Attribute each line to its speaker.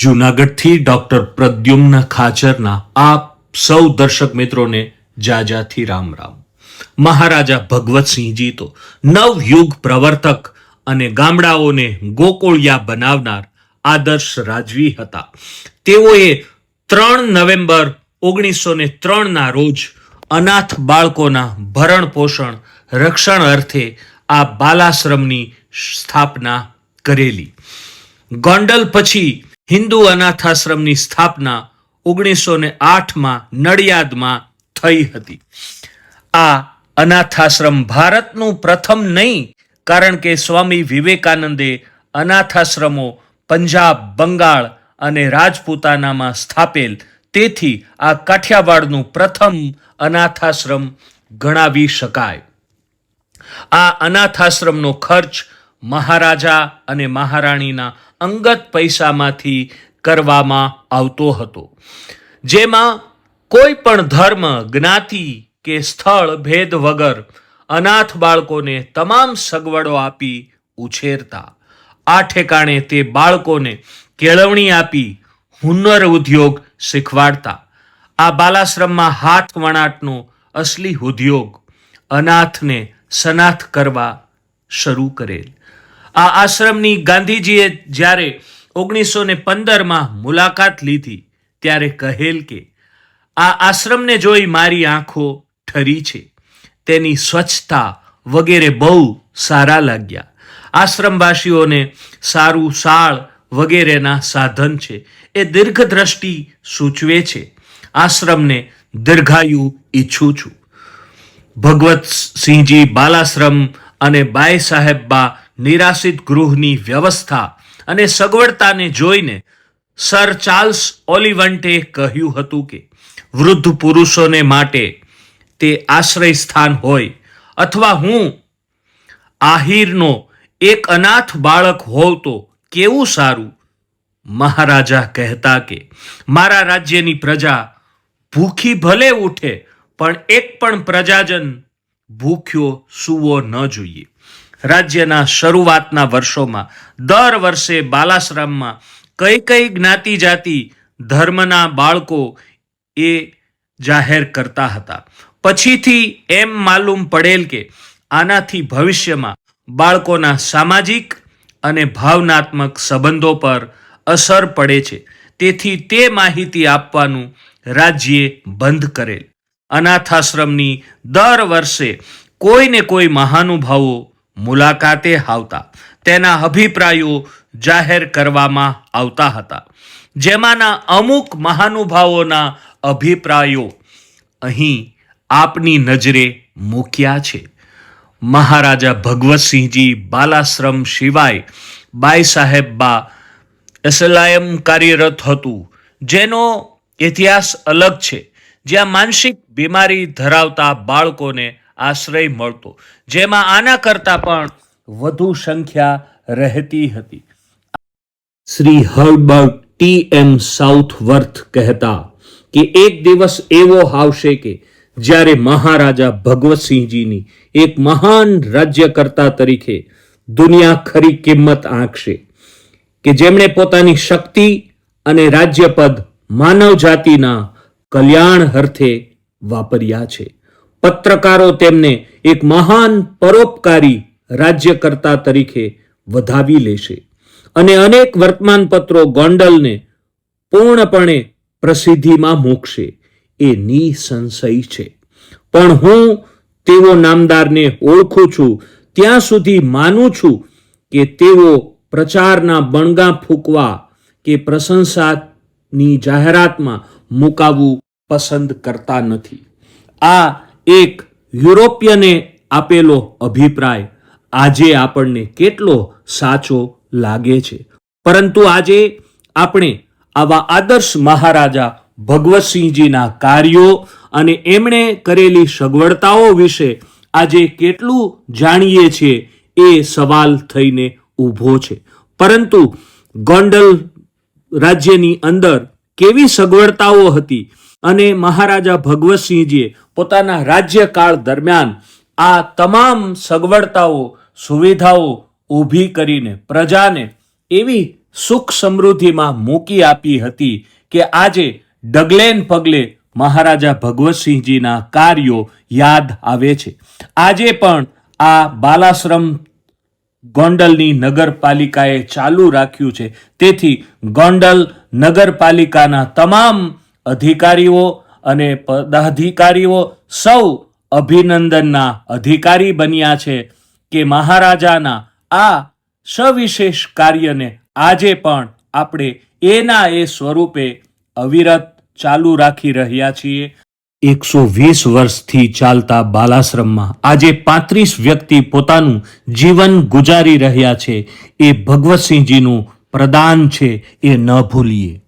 Speaker 1: જૂનાગઢથી doctor Pradyumna ખાચરના આપ સૌ દર્શક મિત્રોને જાજાથી રામ રામ. મહારાજા ભગવતસિંહજી તો નવયુગ પ્રવર્તક અને ગામડાઓને ગોકુળિયા બનાવનાર આદર્શ રાજવી હતા. તેઓએ ત્રણ નવેમ્બર ઓગણીસો ને ત્રણના રોજ અનાથ બાળકોના ભરણ પોષણ રક્ષણ અર્થે આ બાલાશ્રમની સ્થાપના કરેલી. ગોંડલ પછી હિન્દુ અનાથાશ્રમની સ્થાપના ઓગણીસો ને આઠમાં નડિયાદમાં થઈ હતી. આ અનાથાશ્રમ ભારતનું પ્રથમ નહીં, કારણ કે સ્વામી વિવેકાનંદે અનાથાશ્રમો પંજાબ, બંગાળ અને રાજપૂતાનામાં સ્થાપેલ. તેથી આ કાઠિયાવાડનું પ્રથમ અનાથાશ્રમ ગણાવી શકાય. આ અનાથાશ્રમનો ખર્ચ મહારાજા અને મહારાણીના અંગત પૈસામાંથી કરવામાં આવતો હતો. જેમાં કોઈ પણ ધર્મ, જ્ઞાતિ કે સ્થળ, ભેદ વગર અનાથ બાળકોને તમામ સગવડો આપી ઉછેરતા. આ ઠેકાણે તે બાળકોને કેળવણી આપી હુન્નર ઉદ્યોગ શીખવાડતા. આ બાલાશ્રમમાં હાથ વણાટનો અસલી ઉદ્યોગ અનાથને સનાથ કરવા શરૂ કરેલ. આ આશ્રમની ગાંધીજીએ જ્યારે ઓગણીસો ને પંદરમાં મુલાકાત લીધી, ત્યારે કહેલ કે, આ આશ્રમને જોઈ મારી આંખો ઠરી છે. તેની સ્વચ્છતા વગેરે બહુ સારા લાગ્યા. આશ્રમવાસીઓને સારું સાળ વગેરેના સાધન છે. એ દીર્ઘદ્રષ્ટિ સૂચવે છે. આશ્રમને દીર્ઘાયુ ઈચ્છું છું. ભગવતસિંહજી બાલાશ્રમ અને બાઈ સાહેબબા નિરાશિત ગૃહની વ્યવસ્થા અને સગવડતાને જોઈને સર ચાર્લ્સ ઓલિવન્ટે કહ્યું હતું કે, વૃદ્ધ પુરુષોને માટે તે આશ્રય સ્થાન હોય અથવા હું આહિરનો એક અનાથ બાળક હોવ તો કેવું સારું? મહારાજા કહેતા કે, મારા રાજ્યની પ્રજા ભૂખી ભલે ઉઠે, પણ એક પણ પ્રજાજન ભૂખ્યો સૂવો ન જોઈએ. રાજ્યના શરૂઆતના વર્ષોમાં, દર વર્ષે બાલાશ્રમમાં કઈ કઈ જ્ઞાતિ જાતિ ધર્મના બાળકો એ જાહેર કરતા હતા. પછીથી એમ માલુમ પડેલ કે આનાથી ભવિષ્યમાં બાળકોના સામાજિક અને ભાવનાત્મક સંબંધો પર અસર પડે છે. તેથી તે માહિતી આપવાનું રાજ્યે બંધ કરેલ. અનાથાશ્રમની દર વર્ષે કોઈને કોઈ મહાનુભાવો મુલાકાતે આવતા. તેના અભિપ્રાયો જાહેર કરવામાં આવતા હતા. જેમાંના અમુક મહાનુભાવોના અભિપ્રાયો અહીં આપની નજરે મૂક્યા છે. મહારાજા ભગવતસિંહજી બાલાશ્રમ સિવાય બાઈ સાહેબ બા એસલાયમ કાર્યરત હતું. જેનો ઇતિહાસ અલગ છે. જ્યાં માનસિક બીમારી ધરાવતા બાળકોને આશ્રય મળતો. જેમાં આના કરતાં પણ વધુ સંખ્યા રહેતી હતી. Shri Herbert T M Southworth કહેતા કે એક દિવસ એવો આવશે કે જ્યારે મહારાજા ભગવતસિંહજીની એક મહાન રાજ્યકર્તા તરીકે દુનિયા ખરી કિંમત આંકશે કે જેમણે પોતાની શક્તિ અને રાજ્યપદ માનવ જાતિના કલ્યાણ અર્થે વાપર્યા છે. પત્રકારો તેમને એક મહાન પરોપકારી રાજ્યકર્તા તરીકે વધાવી લેશે. અને અનેક વર્તમાનપત્રો ગોંડલને પૂર્ણપણે પ્રસિદ્ધિમાં મૂકશે. એ નિસંશય છે. પણ હું તેઓ નામદારને ઓળખું છું, ત્યાં સુધી માનું છું કે તેઓ પ્રચારના બણગા ફૂંકવા કે પ્રશંસાની જાહેરાતમાં મુકાવવું પસંદ કરતા નથી. આ એક યુરોપિયને આપેલો અભિપ્રાય આજે આપણને કેટલો સાચો લાગે છે. પરંતુ આજે આપણે આવા આદર્શ મહારાજા ભગવતસિંહજીના કાર્યો અને એમણે કરેલી સગવડતાઓ વિશે આજે કેટલું જાણીએ છીએ એ સવાલ થઈને ઊભો છે. પરંતુ ગોંડલ રાજ્યની અંદર કેવી સગવડતાઓ હતી અને મહારાજા ભગવતસિંહજીએ પોતાના રાજ્યકાળ દરમિયાન આ તમામ સગવડતાઓ, સુવિધાઓ ઊભી કરીને પ્રજાને એવી સુખ સમૃદ્ધિમાં મૂકી આપી હતી કે આજે ડગલેન પગલે મહારાજા ભગવતસિંહજીના કાર્યો યાદ આવે છે. આજે પણ આ બાલાશ્રમ ગોંડલની નગરપાલિકાએ ચાલુ રાખ્યું છે. તેથી ગોંડલ નગરપાલિકાના તમામ અધિકારીઓ અને પદાધિકારીઓ સૌ અભિનંદનના અધિકારી બન્યા છે કે મહારાજાના આ સવિશેષ કાર્યને આજે પણ આપણે એના એ સ્વરૂપે અવિરત ચાલુ રાખી રહ્યા છીએ. એકસો વીસ વર્ષથી ચાલતા બાલાશ્રમમાં આજે પાંત્રીસ વ્યક્તિ પોતાનું જીવન ગુજારી રહ્યા છે. એ ભગવતસિંહજીનું પ્રદાન છે એ ન ભૂલીએ.